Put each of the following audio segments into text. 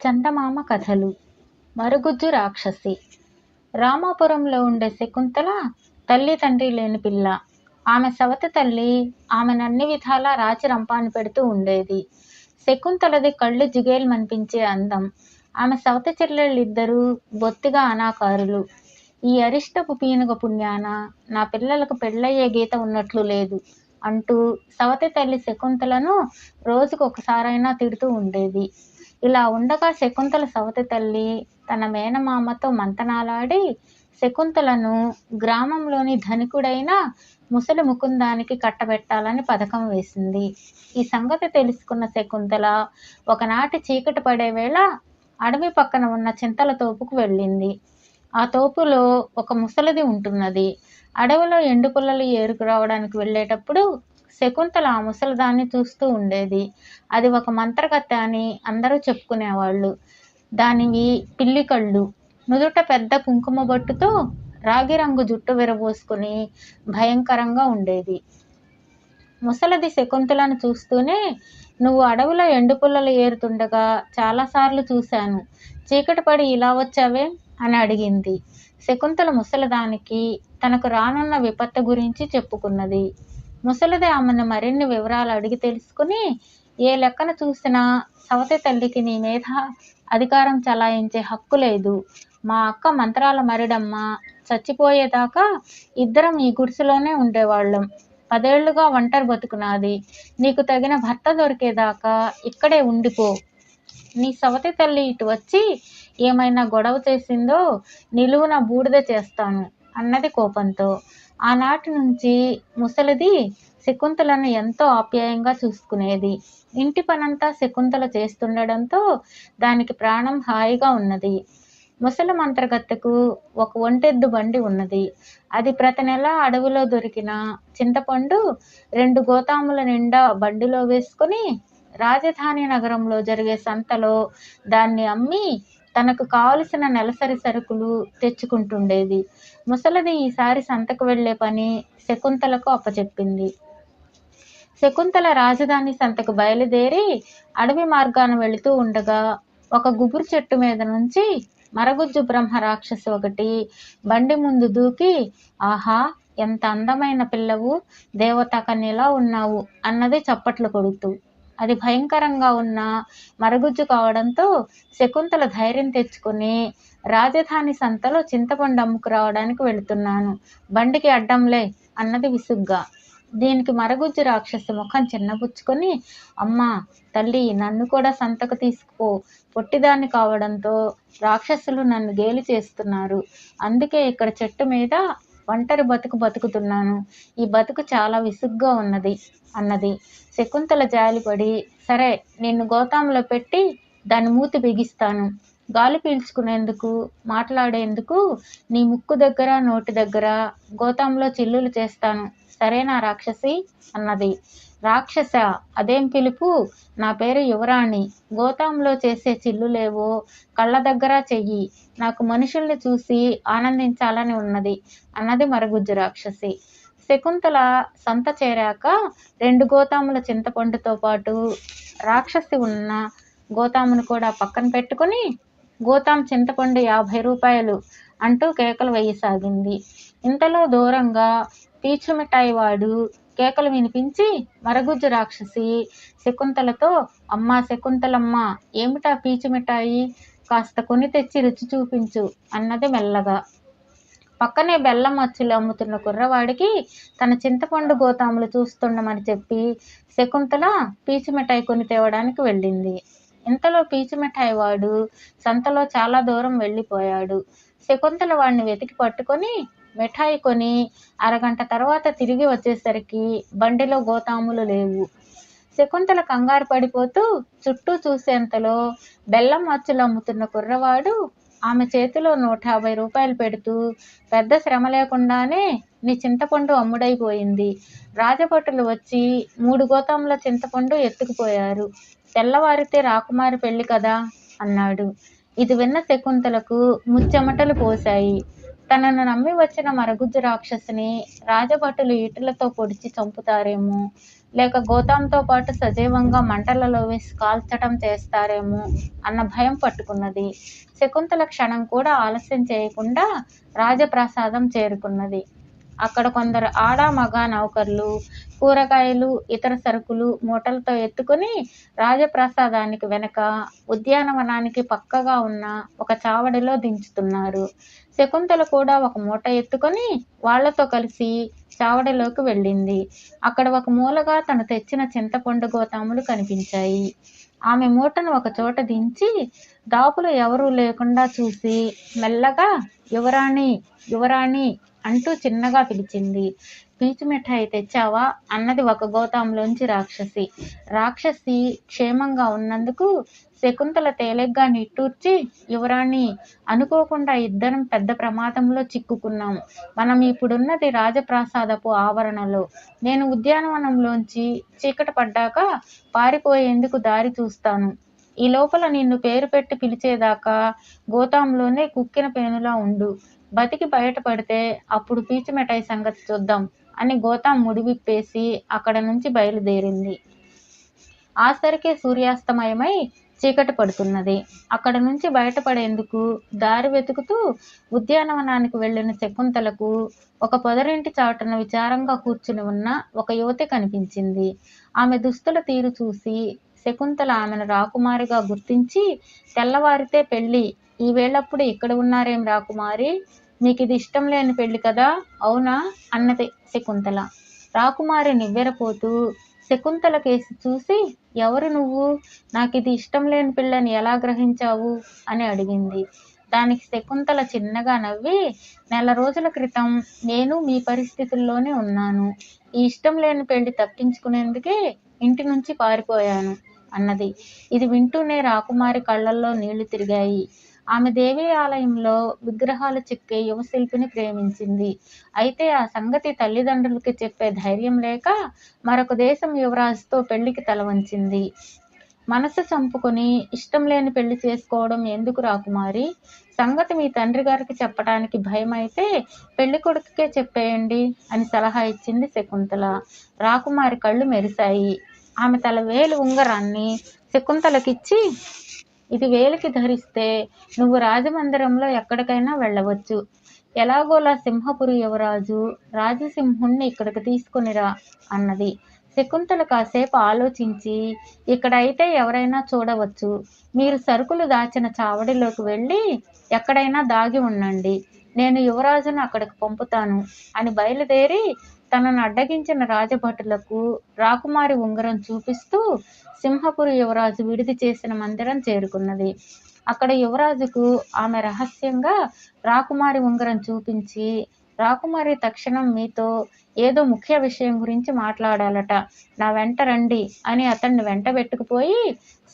చందమామ కథలు. మరుగుజ్జు రాక్షసి. రామాపురంలో ఉండే శకుంతల తల్లి తండ్రి లేని పిల్ల. ఆమె సవతి తల్లి ఆమెను అన్ని విధాలా రాచి రంపాన్ని పెడుతూ ఉండేది. శకుంతలది కళ్ళు జిగేల్మనిపించే అందం. ఆమె సవతి చెల్లెళ్ళిద్దరూ బొత్తిగా అనాకారులు. ఈ అరిష్టపు పీనుగ పుణ్యాన నా పిల్లలకు పెళ్ళయ్యే గీత ఉన్నట్లు లేదు అంటూ సవతి తల్లి శకుంతలను రోజుకు ఒకసారైనా తిడుతూ ఉండేది. ఇలా ఉండగా శకుంతల సవతి తల్లి తన మేనమామతో మంతనాలాడి శకుంతలను గ్రామంలోని ధనికుడైన ముసలి ముకుందానికి కట్టబెట్టాలని పథకం వేసింది. ఈ సంగతి తెలుసుకున్న శకుంతల ఒకనాటి చీకటి పడే వేళ అడవి పక్కన ఉన్న చింతల తోపుకు వెళ్ళింది. ఆ తోపులో ఒక ముసలిది ఉంటున్నది. అడవిలో ఎండు పుల్లలు ఏరుకురావడానికి వెళ్ళేటప్పుడు శకుంతల ఆ ముసలిదాన్ని చూస్తూ ఉండేది. అది ఒక మంత్రగత్తె అని అందరూ చెప్పుకునేవాళ్ళు. దానివి పిల్లి కళ్ళు నుదుట పెద్ద కుంకుమ బొట్టుతో రాగి రంగు జుట్టు విరబోసుకుని భయంకరంగా ఉండేది. ముసలది శకుంతలను చూస్తూనే నువ్వు అడవిలో ఎండు పుల్లలు ఏరుతుండగా చాలాసార్లు చూశాను. చీకటి పడి ఇలా వచ్చావే? అని అడిగింది. శకుంతల ముసలదానికి తనకు రానున్న విపత్తు గురించి చెప్పుకున్నది. ముసలిది ఆమెను మరిన్ని వివరాలు అడిగి తెలుసుకుని ఏ లెక్కన చూసినా సవతి తల్లికి నీ మీద అధికారం చలాయించే హక్కు లేదు. మా అక్క మంత్రాల మరిడమ్మ చచ్చిపోయేదాకా ఇద్దరం ఈ గుడిసెలోనే ఉండేవాళ్ళం. పదేళ్ళుగా ఒంటరి బతుకునాది. నీకు తగిన భర్త దొరికేదాకా ఇక్కడే ఉండిపో. నీ సవతి తల్లి ఇటు వచ్చి ఏమైనా గొడవ చేసిందో నిలువున బూడిద చేస్తాను అన్నది కోపంతో. ఆనాటి నుంచి ముసలిది శకుంతలను ఎంతో ఆప్యాయంగా చూసుకునేది. ఇంటి పనంతా శకుంతల చేస్తుండడంతో దానికి ప్రాణం హాయిగా ఉన్నది. ముసలి మంత్రగత్తెకు ఒక ఒంటెద్దు బండి ఉన్నది. అది ప్రతి నెల అడవిలో దొరికిన చింతపండు రెండు గోతాముల నిండా బండిలో వేసుకొని రాజధాని నగరంలో జరిగే సంతలో దాన్ని అమ్మి తనకు కావలసిన నెలసరి సరుకులు తెచ్చుకుంటుండేది. ముసలిది ఈసారి సంతకు వెళ్ళే పని శకుంతలకు అప్పచెప్పింది. శకుంతల రాజధాని సంతకు బయలుదేరి అడవి మార్గాన వెళుతూ ఉండగా ఒక గుబురు చెట్టు మీద నుంచి మరగుజ్జు బ్రహ్మ రాక్షసి ఒకటి బండి ముందు దూకి ఆహా ఎంత అందమైన పిల్లవు దేవతా కన్యలా ఉన్నావు అన్నది చప్పట్లు కొడుతూ అది భయంకరంగా ఉన్న మరుగుజ్జు కావడంతో శకుంతల ధైర్యం తెచ్చుకుని రాజధాని సంతలో చింతపండు అమ్ముకు రావడానికి వెళుతున్నాను. బండికి అడ్డంలే అన్నది విసుగ్గా. దీనికి మరగుజ్జు రాక్షసి ముఖం చిన్నపుచ్చుకొని అమ్మా తల్లి నన్ను కూడా సంతకు తీసుకుపో. పొట్టిదాన్ని కావడంతో రాక్షసులు నన్ను గేలి చేస్తున్నారు. అందుకే ఇక్కడ చెట్టు మీద ఒంటరి బతుకు బతుకుతున్నాను. ఈ బతుకు చాలా విసుగ్గా ఉన్నది అన్నది. శకుంతల జాలిపడి సరే నిన్ను గోతాంలో పెట్టి దాని మూతి బిగిస్తాను. గాలి పీల్చుకునేందుకు మాట్లాడేందుకు నీ ముక్కు దగ్గర నోటి దగ్గర గోతాంలో చిల్లులు చేస్తాను. సరేనా రాక్షసి? అన్నది. రాక్షస అదేం పిలుపు? నా పేరు యువరాణి. గోతాంలో చేసే చిల్లులేవో కళ్ళ దగ్గర చెయ్యి. నాకు మనుషుల్ని చూసి ఆనందించాలని ఉన్నది. అన్నది మరుగుజ్జు రాక్షసి. శకుంతల సంత చేరాక రెండు గోతాముల చింతపండుతో పాటు రాక్షసి ఉన్న గోతామును కూడా పక్కన పెట్టుకుని గోతాం చింతపండు యాభై రూపాయలు అంటూ కేకలు వేయసాగింది. ఇంతలో దూరంగా పీచు మిఠాయి వాడు కేకలు వినిపించి మరగుజ్జు రాక్షసి శకుంతలతో అమ్మా శకుంతలమ్మ ఏమిటా పీచు మిఠాయి? కాస్త కొని తెచ్చి రుచి చూపించు అన్నది మెల్లగా. పక్కనే బెల్లం అచ్చులు అమ్ముతున్న కుర్రవాడికి తన చింతపండు గోతాములు చూస్తుండమని చెప్పి శకుంతల పీచు మిఠాయి కొని తేవడానికి వెళ్ళింది. ఇంతలో పీచు మిఠాయి వాడు సంతలో చాలా దూరం వెళ్ళిపోయాడు. శకుంతల వాడిని వెతికి పట్టుకొని మిఠాయి కొని అరగంట తర్వాత తిరిగి వచ్చేసరికి బండిలో గోతాములు లేవు. శకుంతల కంగారు పడిపోతూ చుట్టూ చూసేంతలో బెల్లం అచ్చులు అమ్ముతున్న కుర్రవాడు ఆమె చేతిలో నూట యాభై రూపాయలు పెడుతూ పెద్ద శ్రమ లేకుండానే నీ చింతపండు అమ్ముడైపోయింది. రాజభటులు వచ్చి మూడు గోతాముల చింతపండు ఎత్తుకుపోయారు. తెల్లవారితే రాకుమారి పెళ్ళి కదా? అన్నాడు. ఇది విన్న శకుంతలకు ముచ్చెమటలు పోశాయి. తనను నమ్మి వచ్చిన మరగుజ్జు రాక్షసిని రాజభటులు ఈటలతో పొడిచి చంపుతారేమో? లేక గోతాంతో పాటు సజీవంగా మంటలలో వేసి కాల్చటం చేస్తారేమో? అన్న భయం పట్టుకున్నది. శకుంతల క్షణం కూడా ఆలస్యం చేయకుండా రాజప్రాసాదం చేరుకున్నది. అక్కడ కొందరు ఆడ మగ నౌకర్లు కూరగాయలు ఇతర సరుకులు మూటలతో ఎత్తుకుని రాజప్రాసాదానికి వెనక ఉద్యానవనానికి పక్కగా ఉన్న ఒక చావడిలో దించుతున్నారు. శకుంతల కూడా ఒక మూట ఎత్తుకొని వాళ్ళతో కలిసి చావడిలోకి వెళ్ళింది. అక్కడ ఒక మూలగా తను తెచ్చిన చింతపండు గోతాములు కనిపించాయి. ఆమె మూటను ఒక చోట దించి దాపులు ఎవరూ లేకుండా చూసి మెల్లగా యువరాణి యువరాణి అంటూ చిన్నగా పిలిచింది. పీచు మిఠాయి తెచ్చావా? అన్నది ఒక గోతాంలోంచి రాక్షసి. రాక్షసి క్షేమంగా ఉన్నందుకు శకుంతల తేలిగ్గా నిట్టూర్చి యువరాణి అనుకోకుండా ఇద్దరం పెద్ద ప్రమాదంలో చిక్కుకున్నాం. మనం ఇప్పుడున్నది రాజప్రాసాదపు ఆవరణలో. నేను ఉద్యానవనంలోంచి చీకట పడ్డాక పారిపోయేందుకు దారి చూస్తాను. ఈ లోపల నిన్ను పేరు పెట్టి పిలిచేదాకా గోతాంలోనే కుక్కిన పేనులా ఉండు. బతికి బయటపడితే అప్పుడు పీచు మిఠాయి సంగతి చూద్దాం అని గోతాం ముడివిప్పేసి అక్కడ నుంచి బయలుదేరింది. ఆసరికే సూర్యాస్తమయమై చీకటి పడుతున్నది. అక్కడ నుంచి బయటపడేందుకు దారి వెతుకుతూ ఉద్యానవనానికి వెళ్ళిన శకుంతలకు ఒక పొదరింటి చాటున విచారంగా కూర్చుని ఉన్న ఒక యువతి కనిపించింది. ఆమె దుస్తుల తీరు చూసి శకుంతల ఆమెను రాకుమారిగా గుర్తించి తెల్లవారితే పెళ్ళి ఈ ఇక్కడ ఉన్నారేం రాకుమారి? మీకు ఇది ఇష్టం లేని పెళ్ళి కదా? అవునా? అన్నది శకుంతల. రాకుమారి నివ్వెరపోతూ శకుంతల కేసి చూసి ఎవరు నువ్వు? నాకు ఇది ఇష్టం లేని పిల్లని ఎలా గ్రహించావు? అని అడిగింది. దానికి శకుంతల చిన్నగా నవ్వి నెల రోజుల క్రితం నేను మీ పరిస్థితుల్లోనే ఉన్నాను. ఈ ఇష్టం లేని పెళ్ళి తప్పించుకునేందుకే ఇంటి నుంచి పారిపోయాను అన్నది. ఇది వింటూనే రాకుమారి కళ్ళల్లో నీళ్ళు తిరిగాయి. ఆమె దేవి ఆలయంలో విగ్రహాలు చెక్కే యువశిల్పిని ప్రేమించింది. అయితే ఆ సంగతి తల్లిదండ్రులకి చెప్పే ధైర్యం లేక మరొక దేశం యువరాజుతో పెళ్ళికి తల వంచింది. మనసు చంపుకొని ఇష్టం లేని పెళ్ళి చేసుకోవడం ఎందుకు రాకుమారి సంగతి మీ తండ్రి గారికి చెప్పడానికి భయం అయితే పెళ్ళి కొడుకుకే చెప్పేయండి అని సలహా ఇచ్చింది శకుంతల. రాకుమారి కళ్ళు మెరిశాయి. ఆమె తల వేలు ఉంగరాన్ని శకుంతలకిచ్చి ఇది వేలికి ధరిస్తే నువ్వు రాజమందిరంలో ఎక్కడికైనా వెళ్ళవచ్చు. ఎలాగోలా సింహపురి యువరాజు రాజసింహుణ్ణి ఇక్కడికి తీసుకునిరా అన్నది. శకుంతల కాసేపు ఆలోచించి ఇక్కడైతే ఎవరైనా చూడవచ్చు. మీరు సరుకులు దాచిన చావడిలోకి వెళ్ళి ఎక్కడైనా దాగి ఉండండి. నేను యువరాజును అక్కడికి పంపుతాను అని బయలుదేరి తనను అడ్డగించిన రాజభటులకు రాకుమారి ఉంగరం చూపిస్తూ సింహపురి యువరాజు విడిది చేసిన మందిరం చేరుకున్నది. అక్కడ యువరాజుకు ఆమె రహస్యంగా రాకుమారి ఉంగరం చూపించి రాకుమారి తక్షణం మీతో ఏదో ముఖ్య విషయం గురించి మాట్లాడాలట. నా వెంట రండి అని అతన్ని వెంట పెట్టుకుపోయి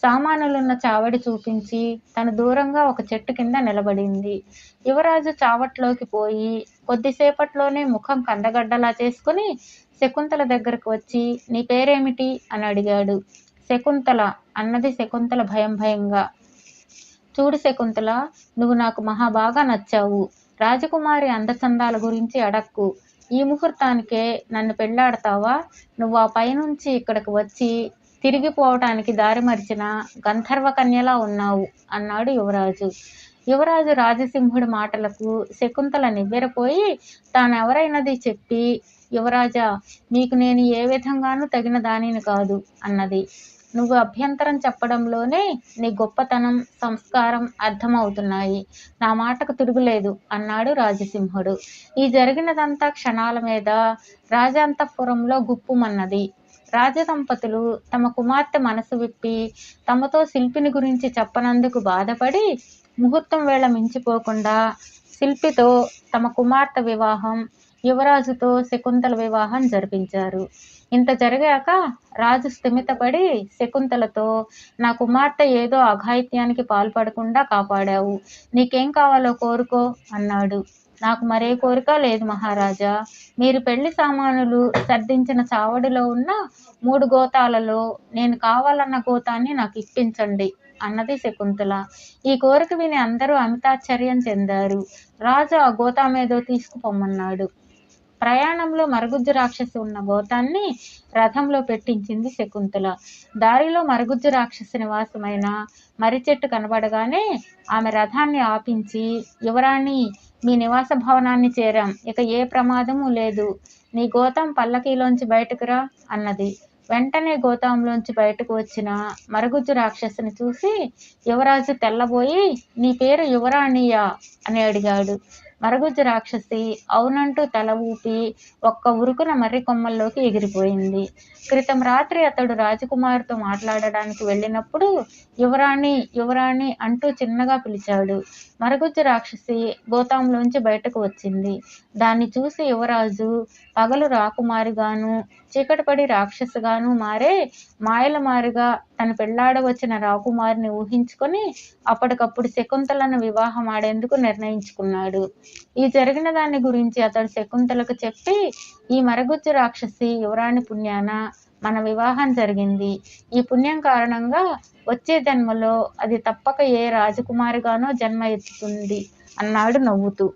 సామానులున్న చావడి చూపించి తను దూరంగా ఒక చెట్టు కింద నిలబడింది. యువరాజు చావట్లోకి పోయి కొద్దిసేపట్లోనే ముఖం కందగడ్డలా చేసుకుని శకుంతల దగ్గరకు వచ్చి నీ పేరేమిటి? అని అడిగాడు. శకుంతల. అన్నది శకుంతల భయం భయంగా. చూడు శకుంతల నువ్వు నాకు మహా బాగా నచ్చావు. రాజకుమారి అందచందాల గురించి అడక్కు. ఈ ముహూర్తానికే నన్ను పెళ్ళాడతావా నువ్వు ఆ పైనుంచి ఇక్కడికి వచ్చి తిరిగిపోవటానికి దారి మరిచిన గంధర్వ కన్యలా ఉన్నావు అన్నాడు యువరాజు. యువరాజు రాజసింహుడి మాటలకు శకుంతల నివ్వెరపోయి తానెవరైనది చెప్పి యువరాజా మీకు నేను ఏ విధంగానూ తగిన దానిని కాదు అన్నది. నువ్వు అభ్యంతరం చెప్పడంలోనే నీ గొప్పతనం సంస్కారం అర్థమవుతున్నాయి. నా మాటకు తిరుగులేదు అన్నాడు రాజసింహుడు. ఈ జరిగినదంతా క్షణాల మీద రాజాంతఃపురంలో గుప్పుమన్నది. రాజదంపతులు తమ కుమార్తె మనసు విప్పి తమతో శిల్పిని గురించి చెప్పనందుకు బాధపడి ముహూర్తం వేళ మించిపోకుండా శిల్పితో తమ కుమార్తె వివాహం యువరాజుతో శకుంతల వివాహం జరిపించారు. ఇంత జరిగాక రాజు స్థిమితపడి శకుంతలతో నా కుమార్తె ఏదో అఘాయిత్యానికి పాల్పడకుండా కాపాడావు. నీకేం కావాలో కోరుకో అన్నాడు. నాకు మరే కోరిక లేదు మహారాజా. మీరు పెళ్ళి సామానులు సర్దించిన చావడిలో ఉన్న మూడు గోతాలలో నేను కావాలన్న గోతాన్ని నాకు ఇప్పించండి అన్నది శకుంతల. ఈ కోరిక విని అందరూ అమితాశ్చర్యం చెందారు. రాజు ఆ గోతామేదో తీసుకుపోమన్నాడు ప్రయాణంలో మరుగుజ్జు రాక్షసి ఉన్న గోతాన్ని రథంలో పెట్టించింది శకుంతల. దారిలో మరుగుజ్జు రాక్షసి నివాసమైన మర్రి చెట్టు కనబడగానే ఆమె రథాన్ని ఆపించి యువరాణి మీ నివాస భవనాన్ని చేరాం. ఇక ఏ ప్రమాదము లేదు. నీ గోతం పల్లకీలోంచి బయటకు రా అన్నది. వెంటనే గోతాంలోంచి బయటకు వచ్చిన మరుగుజ్జు రాక్షసుని చూసి యువరాజు తెల్లబోయి నీ పేరు యువరాణియా అని అడిగాడు. మరగుజ్జు రాక్షసి అవునంటూ తల ఊపి ఒక్క ఉరుకున మర్రి కొమ్మల్లోకి ఎగిరిపోయింది. క్రితం రాత్రి అతడు రాజకుమారితో మాట్లాడడానికి వెళ్ళినప్పుడు యువరాణి యువరాణి అంటూ చిన్నగా పిలిచాడు. మరగుజ్జు రాక్షసి గోతాంలోంచి బయటకు వచ్చింది. దాన్ని చూసి యువరాజు పగలు రాకుమారిగాను చీకటిపడి రాక్షసుగాను మారే మాయల మారుగా తన పెళ్ళాడవచ్చిన రాకుమారిని ఊహించుకొని అప్పటికప్పుడు శకుంతలను వివాహం ఆడేందుకు నిర్ణయించుకున్నాడు. ఈ జరిగిన దాని గురించి అతడు శకుంతలకు చెప్పి ఈ మరగుజ్జు రాక్షసి యువరాణి పుణ్యాన మన వివాహం జరిగింది. ఈ పుణ్యం కారణంగా వచ్చే జన్మలో అది తప్పక ఏ రాజకుమారిగానో జన్మ ఎత్తుతుంది అన్నాడు నవ్వుతూ.